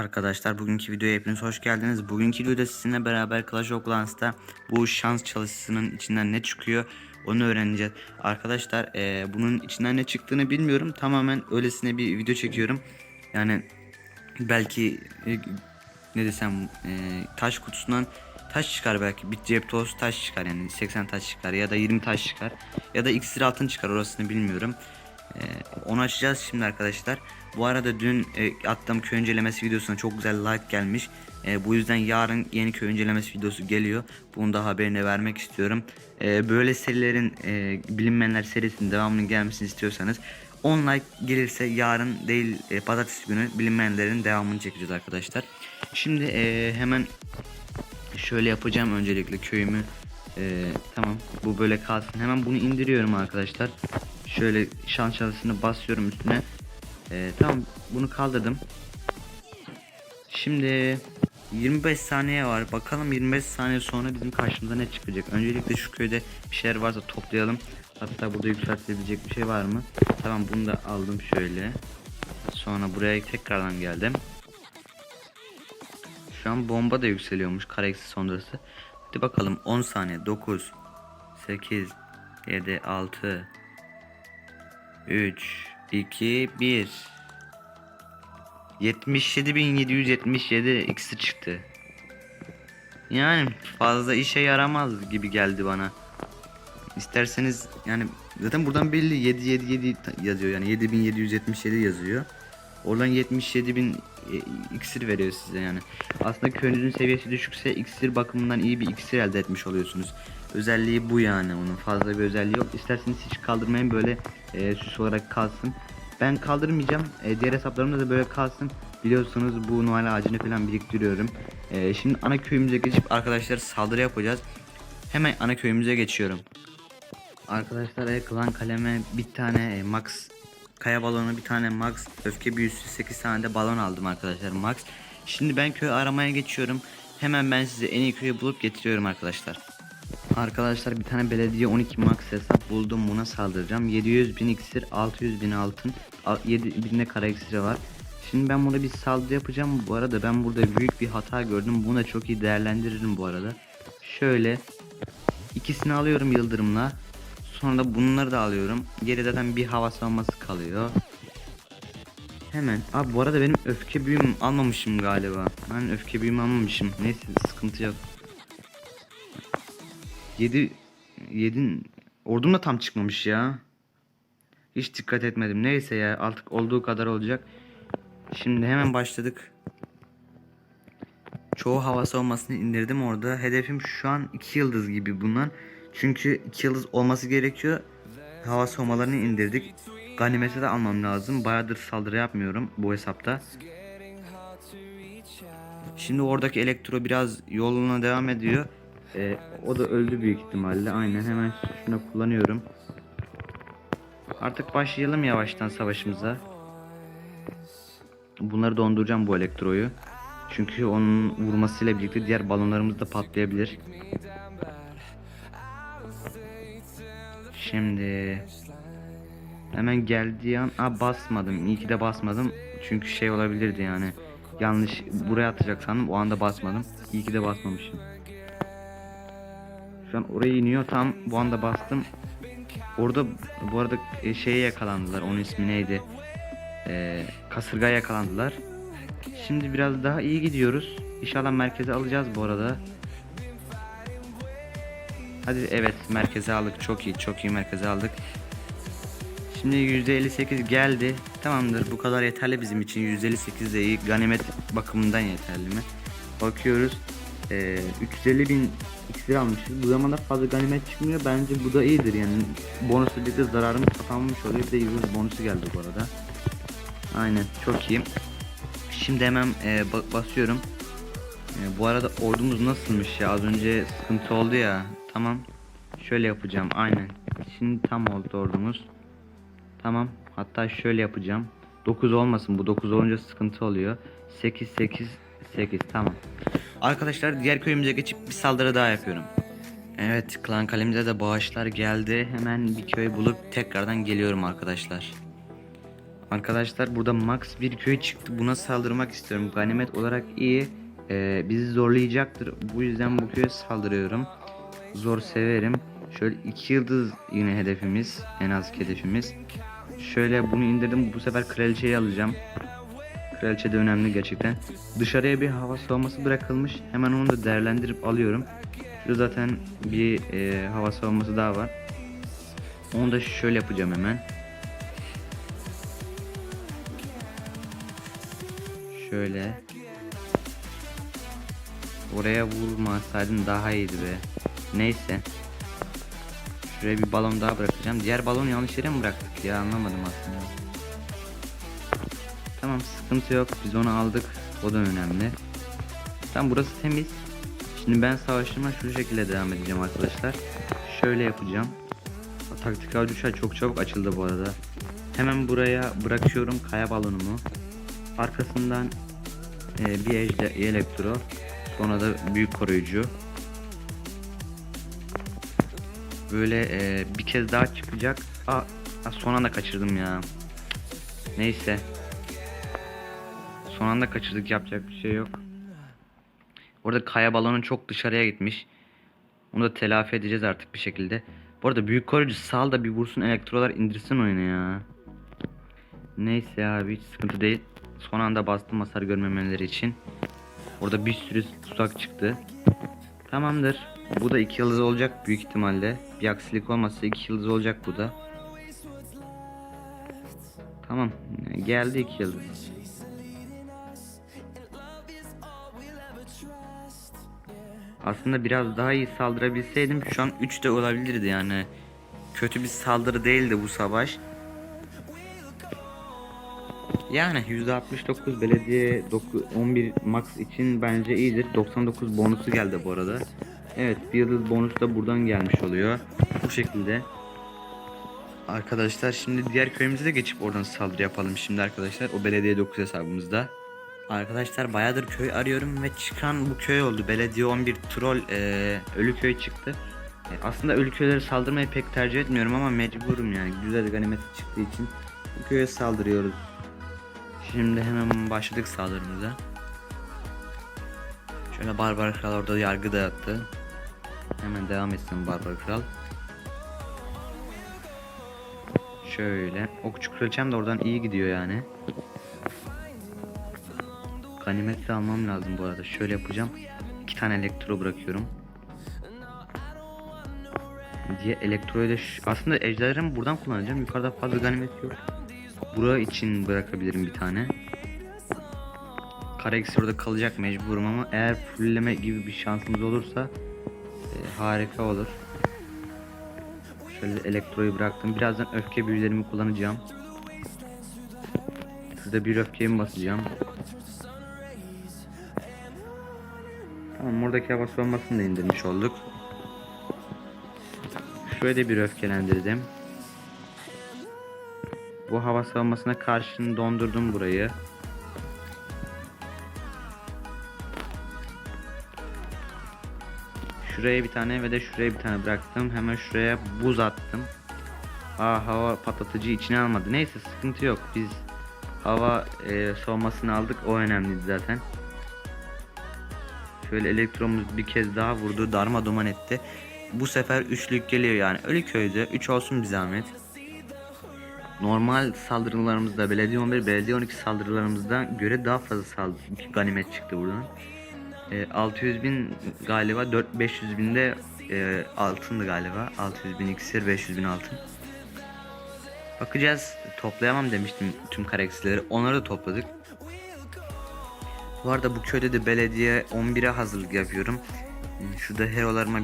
Arkadaşlar bugünkü videoya hepiniz hoş geldiniz. Bugünkü videoda sizinle beraber Clash of Clans'ta bu şans çalışısının içinden ne çıkıyor onu öğreneceğiz. Arkadaşlar eee, bunun içinden ne çıktığını bilmiyorum. Tamamen öylesine bir video çekiyorum. Yani belki e, ne desem e, taş kutusundan taş çıkar belki bir cep dolusu taş çıkar yani 80 taş çıkar ya da 20 taş çıkar ya da iksir altın çıkar orasını bilmiyorum. E, onu açacağız şimdi arkadaşlar. Bu arada dün e, attığım köy incelemesi videosuna çok güzel like gelmiş. E, bu yüzden yarın yeni köy incelemesi videosu geliyor. Bunu da haberine vermek istiyorum. E, böyle serilerin e, bilinmeyenler serisinin devamının gelmesini istiyorsanız 10 like gelirse yarın değil e, pazartesi günü bilinmeyenlerin devamını çekeceğiz arkadaşlar. Şimdi e, hemen şöyle yapacağım öncelikle köyümü. E, tamam bu böyle kalsın. Hemen bunu indiriyorum arkadaşlar. Şöyle şans çalısını basıyorum üstüne. E, tamam bunu kaldırdım. Şimdi 25 saniye var. Bakalım 25 saniye sonra bizim karşımıza ne çıkacak. Öncelikle şu köyde bir şeyler varsa toplayalım. Hatta burada yükseltilebilecek bir şey var mı? Tamam bunu da aldım şöyle. Sonra buraya tekrardan geldim. Şu an bomba da yükseliyormuş kareksiz sonrası. Hadi bakalım 10 saniye 9 8 7 6 3 2 1 77.777 x'i çıktı. Yani fazla işe yaramaz gibi geldi bana. İsterseniz yani zaten buradan belli 777 yazıyor yani 7777 yazıyor. Oradan 77.000 e, iksir veriyor size yani. Aslında köyünüzün seviyesi düşükse iksir bakımından iyi bir iksir elde etmiş oluyorsunuz. Özelliği bu yani onun fazla bir özelliği yok. İsterseniz hiç kaldırmayın böyle e, süs olarak kalsın. Ben kaldırmayacağım. E, diğer hesaplarımda da böyle kalsın. Biliyorsunuz bu Noel ağacını falan biriktiriyorum. E, şimdi ana köyümüze geçip arkadaşlar saldırı yapacağız. Hemen ana köyümüze geçiyorum. Arkadaşlar e, klan kaleme bir tane e, max kaya balonu bir tane max öfke büyüsü 8 tane de balon aldım arkadaşlar max. Şimdi ben köy aramaya geçiyorum. Hemen ben size en iyi köyü bulup getiriyorum arkadaşlar. Arkadaşlar bir tane belediye 12 max hesap buldum buna saldıracağım. 700 bin iksir 600 bin altın 7 bin de kara iksiri var. Şimdi ben burada bir saldırı yapacağım. Bu arada ben burada büyük bir hata gördüm. Bunu da çok iyi değerlendiririm bu arada. Şöyle ikisini alıyorum yıldırımla. Sonra da bunları da alıyorum. Geri zaten bir hava savunması kalıyor. Hemen. Abi bu arada benim öfke büyüm almamışım galiba. Ben öfke büyüm almamışım. Neyse sıkıntı yok. 7 7 ordum da tam çıkmamış ya. Hiç dikkat etmedim. Neyse ya artık olduğu kadar olacak. Şimdi hemen başladık. Çoğu hava savunmasını indirdim orada. Hedefim şu an 2 yıldız gibi bunlar. Çünkü 2 yıldız olması gerekiyor. Hava savunmalarını indirdik. Ganimete de almam lazım. Bayağıdır saldırı yapmıyorum bu hesapta. Şimdi oradaki elektro biraz yoluna devam ediyor. Ee, o da öldü büyük ihtimalle. Aynen hemen şunu kullanıyorum. Artık başlayalım yavaştan savaşımıza. Bunları donduracağım bu elektroyu. Çünkü onun vurmasıyla birlikte diğer balonlarımız da patlayabilir. Şimdi hemen geldiği an Aa, basmadım. İyi ki de basmadım. Çünkü şey olabilirdi yani. Yanlış buraya atacak sandım. O anda basmadım. İyi ki de basmamışım. Şu an oraya iniyor. Tam bu anda bastım. Orada bu arada e, şeye yakalandılar. Onun ismi neydi? Ee, kasırgaya yakalandılar. Şimdi biraz daha iyi gidiyoruz. İnşallah merkeze alacağız bu arada. Hadi evet merkeze aldık. Çok iyi çok iyi merkeze aldık. Şimdi %58 geldi. Tamamdır bu kadar yeterli bizim için. %58 de iyi. Ganimet bakımından yeterli mi? Bakıyoruz. Ee, 350 bin iksir almışız. Bu zamanda fazla ganimet çıkmıyor. Bence bu da iyidir yani. Bonus birlikte zararımız kapanmış oluyor. Bir de yıldız bonusu geldi bu arada. Aynen çok iyi. Şimdi hemen e, ba- basıyorum. E, bu arada ordumuz nasılmış ya? Az önce sıkıntı oldu ya. Tamam. Şöyle yapacağım. Aynen. Şimdi tam oldu ordumuz. Tamam. Hatta şöyle yapacağım. 9 olmasın. Bu 9 olunca sıkıntı oluyor. 8 8 8 tamam. Arkadaşlar diğer köyümüze geçip bir saldırı daha yapıyorum. Evet klan kalemize de bağışlar geldi. Hemen bir köy bulup tekrardan geliyorum arkadaşlar. Arkadaşlar burada max bir köy çıktı. Buna saldırmak istiyorum. Ganimet olarak iyi. Ee, bizi zorlayacaktır. Bu yüzden bu köye saldırıyorum. Zor severim. Şöyle iki yıldız yine hedefimiz. En az hedefimiz. Şöyle bunu indirdim. Bu sefer kraliçeyi alacağım. Kraliçe de önemli gerçekten. Dışarıya bir hava savunması bırakılmış. Hemen onu da değerlendirip alıyorum. Şurada zaten bir e, hava savunması daha var. Onu da şöyle yapacağım hemen. Şöyle. Oraya vurmasaydım daha iyiydi be. Neyse. Şuraya bir balon daha bırakacağım. Diğer balonu yanlış yere mi bıraktık ya anlamadım aslında. Tamam sıkıntı yok. Biz onu aldık. O da önemli. Tamam burası temiz. Şimdi ben savaşıma şu şekilde devam edeceğim arkadaşlar. Şöyle yapacağım. Taktik avcı uçağı çok çabuk açıldı bu arada. Hemen buraya bırakıyorum kaya balonumu. Arkasından e, bir ejder elektro. Sonra da büyük koruyucu. Böyle e, bir kez daha çıkacak. Aa, son anda kaçırdım ya. Neyse. Son anda kaçırdık yapacak bir şey yok. Orada kaya balonu çok dışarıya gitmiş. Onu da telafi edeceğiz artık bir şekilde. Bu arada büyük koruyucu sal da bir vursun elektrolar indirsin oyunu ya. Neyse abi hiç sıkıntı değil. Son anda bastım hasar görmemeleri için. Orada bir sürü tuzak çıktı. Tamamdır. Bu da iki yıldız olacak büyük ihtimalle. Bir aksilik olmazsa iki yıldız olacak bu da. Tamam. Geldi iki yıldız. Aslında biraz daha iyi saldırabilseydim şu an 3 de olabilirdi yani. Kötü bir saldırı değildi bu savaş. Yani %69 belediye 9, 11 max için bence iyidir. 99 bonusu geldi bu arada. Evet bir yıldız bonus da buradan gelmiş oluyor. Bu şekilde. Arkadaşlar şimdi diğer köyümüze de geçip oradan saldırı yapalım şimdi arkadaşlar. O belediye 9 hesabımızda. Arkadaşlar bayağıdır köy arıyorum ve çıkan bu köy oldu. Belediye 11 troll eee ölü köy çıktı. E, aslında ölü köylere saldırmayı pek tercih etmiyorum ama mecburum yani. Güzel ganimet çıktığı için bu köye saldırıyoruz. Şimdi hemen başladık saldırımıza. Şöyle Barbar Kral orada yargı dağıttı. Hemen devam etsin Barbar Kral. Şöyle. Okçu kraliçem de oradan iyi gidiyor yani. Ganimeti almam lazım bu arada. Şöyle yapacağım. İki tane elektro bırakıyorum. Diye elektroyu da aslında ejderlerimi buradan kullanacağım. Yukarıda fazla ganimet yok. Bura için bırakabilirim bir tane. Kara eksi orada kalacak mecburum ama eğer fullleme gibi bir şansımız olursa e, harika olur. Şöyle elektroyu bıraktım. Birazdan öfke büyülerimi kullanacağım. Şurada bir öfkemi basacağım. Tamam oradaki hava savunmasını da indirmiş olduk. Şöyle bir öfkelendirdim. Bu hava savunmasına karşın dondurdum burayı. Şuraya bir tane ve de şuraya bir tane bıraktım. Hemen şuraya buz attım. Aa hava patlatıcı içine almadı. Neyse sıkıntı yok. Biz hava e, soğumasını aldık. O önemliydi zaten. Şöyle elektromuz bir kez daha vurdu. Darma duman etti. Bu sefer üçlük geliyor yani. Ölü köyde 3 olsun bir zahmet. Normal saldırılarımızda belediye 11, belediye 12 saldırılarımızda göre daha fazla saldırı ganimet çıktı buradan. E, 600 bin galiba 4 500 binde e, altındı galiba. 600 bin iksir 500 bin altın. Bakacağız. Toplayamam demiştim tüm karakterleri. Onları da topladık. Bu arada bu köyde de belediye 11'e hazırlık yapıyorum. Şurada herolarıma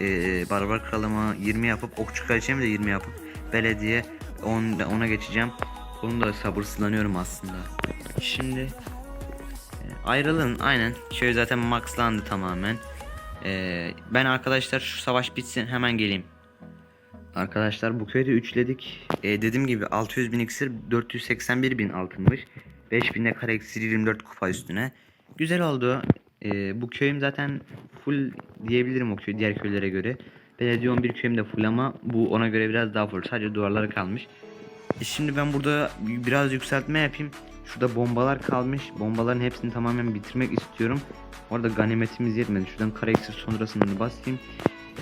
e, barbar kralıma 20 yapıp okçu kraliçemi de 20 yapıp belediye 10 ona geçeceğim. Onu da sabırsızlanıyorum aslında. Şimdi e, ayrılın aynen. Köy zaten maxlandı tamamen. E, ben arkadaşlar şu savaş bitsin hemen geleyim. Arkadaşlar bu köyde üçledik. E, dediğim gibi 600 bin iksir 481 bin altınmış. 5000 de kare iksir 24 kupa üstüne. Güzel oldu. E, bu köyüm zaten full diyebilirim o köy diğer köylere göre. Belediye 11 köyüm de full ama bu ona göre biraz daha full. Sadece duvarları kalmış. E şimdi ben burada biraz yükseltme yapayım. Şurada bombalar kalmış. Bombaların hepsini tamamen bitirmek istiyorum. Orada ganimetimiz yetmedi. Şuradan kara iksir sonrasını basayım.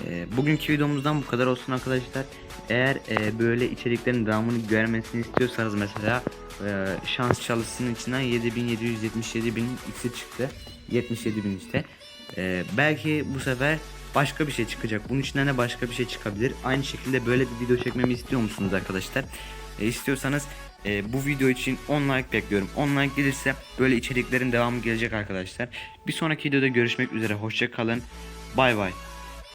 E, bugünkü videomuzdan bu kadar olsun arkadaşlar. Eğer e, böyle içeriklerin devamını görmesini istiyorsanız mesela e, şans çalışsının içinden 7777 bin iksir çıktı. 77 bin işte. E, belki bu sefer başka bir şey çıkacak. Bunun içinden de başka bir şey çıkabilir. Aynı şekilde böyle bir video çekmemi istiyor musunuz arkadaşlar? E, istiyorsanız e, bu video için 10 like bekliyorum. 10 like gelirse böyle içeriklerin devamı gelecek arkadaşlar. Bir sonraki videoda görüşmek üzere. Hoşça kalın. Bay bay.